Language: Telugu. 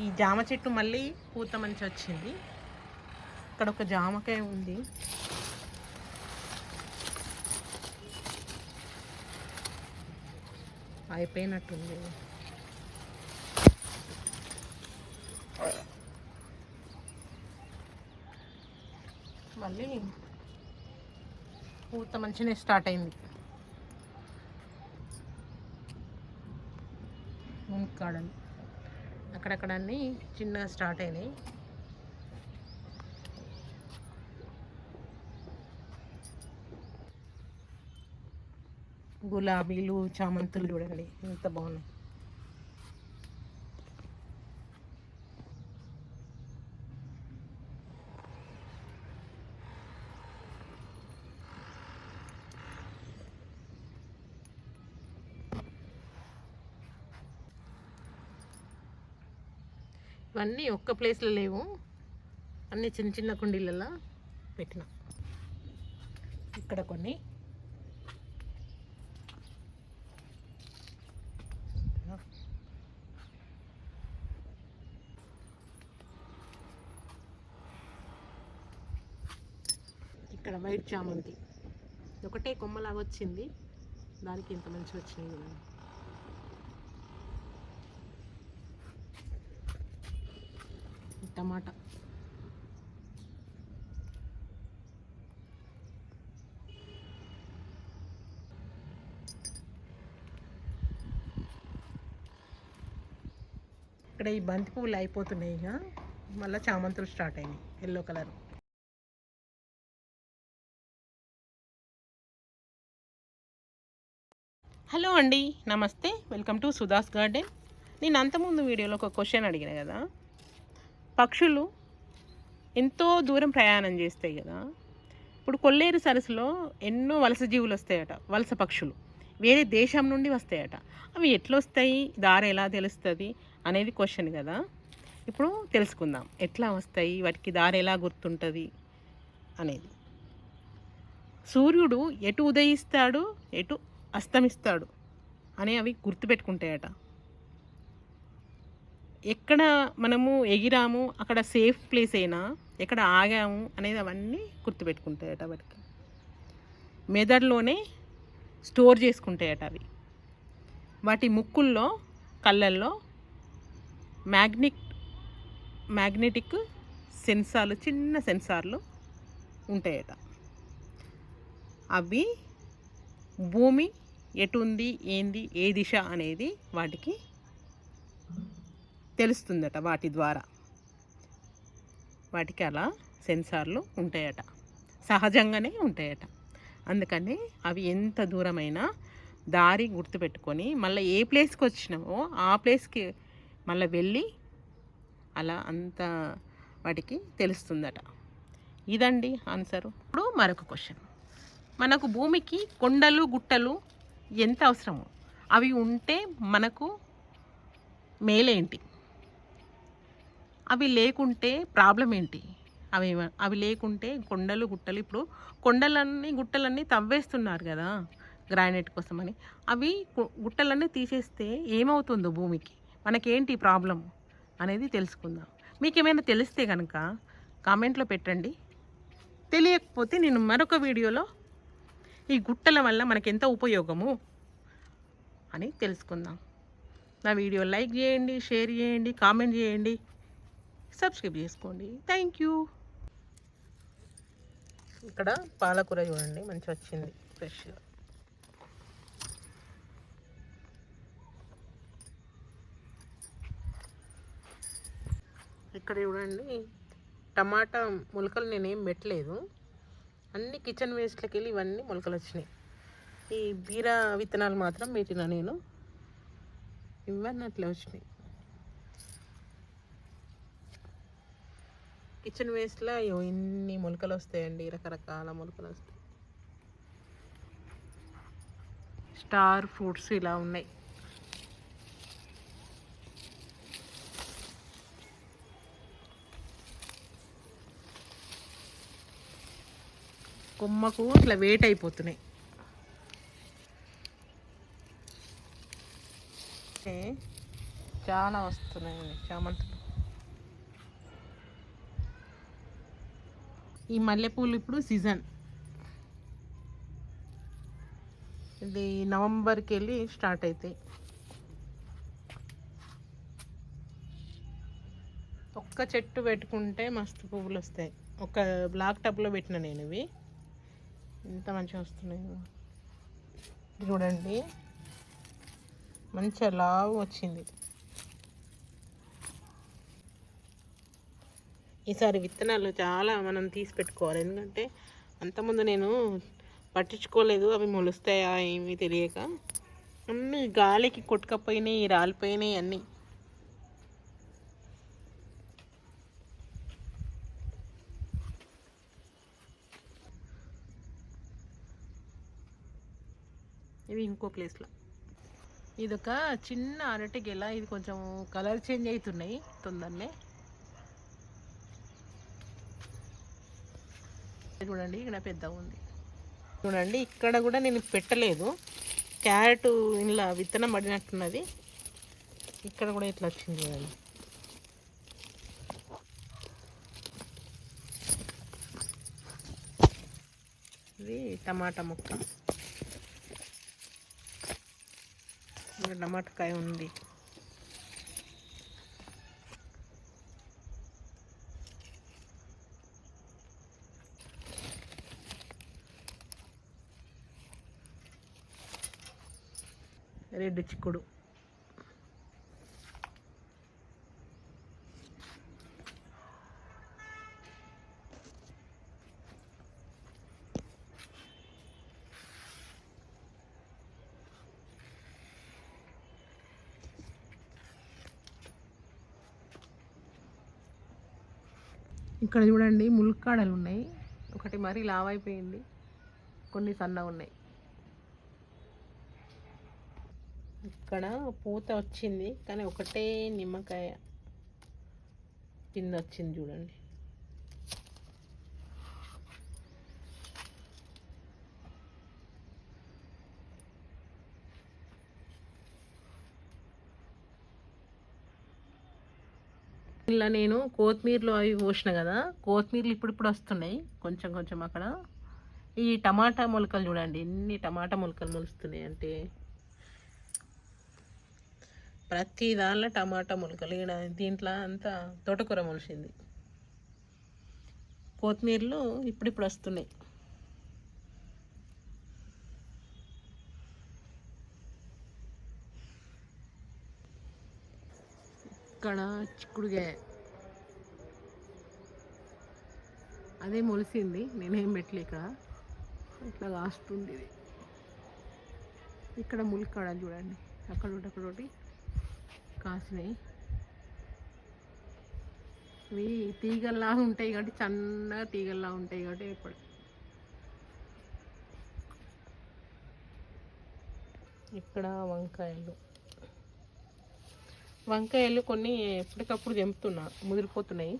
ఈ జామ చెట్టు మళ్ళీ పూత మంచి వచ్చింది ఇక్కడ ఒక జామకాయ ఉంది. అయిపోయినట్టుంది. మళ్ళీ పూత మంచిగా స్టార్ట్ అయింది. కాడలు. అక్కడక్కడ అన్నీ చిన్నగా స్టార్ట్ అయినాయి. గులాబీలు చామంతులు చూడండి ఎంత బాగున్నాయి. ఇవన్నీ ఒక్క ప్లేస్లో లేవు. అన్నీ చిన్న చిన్న కుండీలలో పెట్టిన. ఇక్కడ కొన్ని. ఇక్కడ వైట్ చామంతి. ఒకటే కొమ్మలాగా వచ్చింది. దానికి ఇంత మంచి వచ్చినాయి టమాటా ఇక్కడ ఈ బంతి పువ్వులు అయిపోతున్నాయి ఇక మళ్ళీ చామంతులు స్టార్ట్ అయినాయి ఎల్లో కలర్. హలో అండి నమస్తే. Welcome to Sudha's garden. నేను అంతకుముందు వీడియోలో ఒక క్వశ్చన్ అడిగిన కదా? పక్షులు ఎంతో దూరం ప్రయాణం చేస్తాయి కదా. ఇప్పుడు కొల్లేరు సరస్సులో ఎన్నో వలస జీవులు వస్తాయట వలస పక్షులు. వేరే దేశం నుండి వస్తాయట. అవి ఎట్లా వస్తాయి దారి ఎలా తెలుస్తుంది? అనేది క్వశ్చన్ కదా. ఇప్పుడు తెలుసుకుందాం. ఎట్లా వస్తాయి? వాటికి దారి ఎలా గుర్తుంటుంది? అనేది. సూర్యుడు ఎటు ఉదయిస్తాడు? ఎటు అస్తమిస్తాడు? అని అవి గుర్తుపెట్టుకుంటాయట. ఎక్కడ మనము ఎగిరాము అక్కడ సేఫ్ ప్లేస్ అయినా ఎక్కడ ఆగాము అనేది అవన్నీ గుర్తుపెట్టుకుంటాయట వాటికి. మెదడులోనే స్టోర్ చేసుకుంటాయట అవి. వాటి ముక్కుల్లో కళ్ళల్లో మ్యాగ్నెట్ మ్యాగ్నెటిక్ సెన్సార్లు చిన్న సెన్సార్లు ఉంటాయట. అవి భూమి ఎటు ఉంది ఏంది ఏ దిశ అనేది వాటికి తెలుస్తుందట వాటి ద్వారా. వాటికి అలా సెన్సార్లు ఉంటాయట. సహజంగానే ఉంటాయట. అందుకని అవి ఎంత దూరమైనా దారి గుర్తుపెట్టుకొని మళ్ళీ ఏ ప్లేస్కి వచ్చినామో ఆ ప్లేస్కి మళ్ళీ వెళ్ళి అలా అంత వాటికి తెలుస్తుందట. ఇదండి ఆన్సరు. ఇప్పుడు మరొక క్వశ్చన్. మనకు భూమికి కొండలు గుట్టలు ఎంత అవసరమో అవి ఉంటే మనకు మేలేంటి? అవి లేకుంటే ప్రాబ్లం ఏంటి? అవి అవి లేకుంటే కొండలు గుట్టలు ఇప్పుడు కొండలన్నీ గుట్టలన్నీ తవ్వేస్తున్నారు కదా గ్రానైట్ కోసమని. అవి గుట్టలన్నీ తీసేస్తే ఏమవుతుందో భూమికి? మనకేంటి ప్రాబ్లం అనేది తెలుసుకుందాం. మీకు ఏమైనా తెలిస్తే కనుక కామెంట్లో పెట్టండి. తెలియకపోతే నేను మరొక వీడియోలో ఈ గుట్టల వల్ల మనకి ఎంత ఉపయోగము అని తెలుసుకుందాం. నా వీడియో లైక్ చేయండి షేర్ చేయండి కామెంట్ చేయండి. సబ్స్క్రైబ్ చేసుకోండి. Thank you. ఇక్కడ పాలకూర చూడండి మంచి వచ్చింది ఫ్రెష్గా ఇక్కడ చూడండి టమాటా మొలకలు నేనేం పెట్టలేదు. అన్ని కిచెన్ వేస్ట్లకి వెళ్ళి ఇవన్నీ మొలకలు వచ్చినాయి. ఈ బీర విత్తనాలు మాత్రం పెట్టిన నేను. ఇవన్నీ అట్లా వచ్చినాయి. కిచెన్ వేస్ట్లో అయ్యో ఇన్ని మొలకలు వస్తాయండి రకరకాల మొలకలు వస్తాయి. స్టార్ ఫ్రూట్స్ ఇలా ఉన్నాయి. కొమ్మకు ఇట్లా వెయిట్ అయిపోతున్నాయి. చాలా వస్తున్నాయండి చామంతులు. ఈ మల్లెపూలు ఇప్పుడు సీజన్. ఇది నవంబర్కి వెళ్ళి స్టార్ట్ అవుతాయి ఒక్క చెట్టు పెట్టుకుంటే మస్తు పువ్వులు వస్తాయి. ఒక బ్లాక్ టబ్లో పెట్టిన నేను ఇవి. ఇంత మంచిగా వస్తున్నాయి. చూడండి. మంచిగా లావు వచ్చింది. ఈసారి విత్తనాలు చాలా మనం తీసి పెట్టుకోవాలి. ఎందుకంటే అంతకుముందు నేను పట్టించుకోలేదు. అవి మొలుస్తాయా ఏమీ తెలియక. అన్నీ గాలికి కొట్టుకపోయినాయి రాలిపోయినాయి అన్నీ. ఇవి ఇంకో ప్లేస్లో ఇది ఒక చిన్న అరటి గెల ఇది కొంచెం కలర్ చేంజ్ అవుతున్నాయి తొందరనే. చూడండి ఇక్కడ పెద్దగా ఉంది. చూడండి ఇక్కడ కూడా నేను పెట్టలేదు. క్యారెట్ ఇలా విత్తనం పడినట్టున్నది. ఇక్కడ కూడా ఇట్లా వచ్చింది చూడండి. ఇది టమాటా ముక్క. టమాటకాయ ఉంది. రెడ్ చిక్కుడు. ఇక్కడ చూడండి ములక్కాడలు ఉన్నాయి. ఒకటి మరీ లావైపోయింది. అయిపోయింది కొన్ని సన్నగా ఉన్నాయి ఇక్కడ పూత వచ్చింది కానీ ఒకటే నిమ్మకాయ కింద వచ్చింది చూడండి. ఇలా నేను కొత్తిమీరలు అవి పోసిన కదా కొత్తిమీరలు ఇప్పుడు ఇప్పుడు వస్తున్నాయి కొంచెం కొంచెం అక్కడ. ఈ టమాటా మొలకలు చూడండి ఎన్ని టమాటా మొలకలు మొలుస్తున్నాయి అంటే ప్రతి దానిలో టమాటా మొలకలు ఇక్కడ దీంట్లో అంతా తోటకూర మొలిసింది. కొత్తిమీరలు ఇప్పుడిప్పుడు వస్తున్నాయి. ఇక్కడ చిక్కుడుగా అదే మొలిసింది నేనేం పెట్టలే ఇక్కడ. ఇట్లా కాస్తుంది ఇది ఇక్కడ ములికాడ చూడండి. అక్కడ ఒకటి అక్కడ ఒకటి. కాసినాయి. ఇవి తీగల్లా ఉంటాయి కాబట్టి సన్నగా తీగల్లా ఉంటాయి కాబట్టి ఇప్పుడు ఇక్కడ వంకాయలు. వంకాయలు కొన్ని ఎప్పటికప్పుడు తెంపుతున్నా ముదిరిపోతున్నాయి.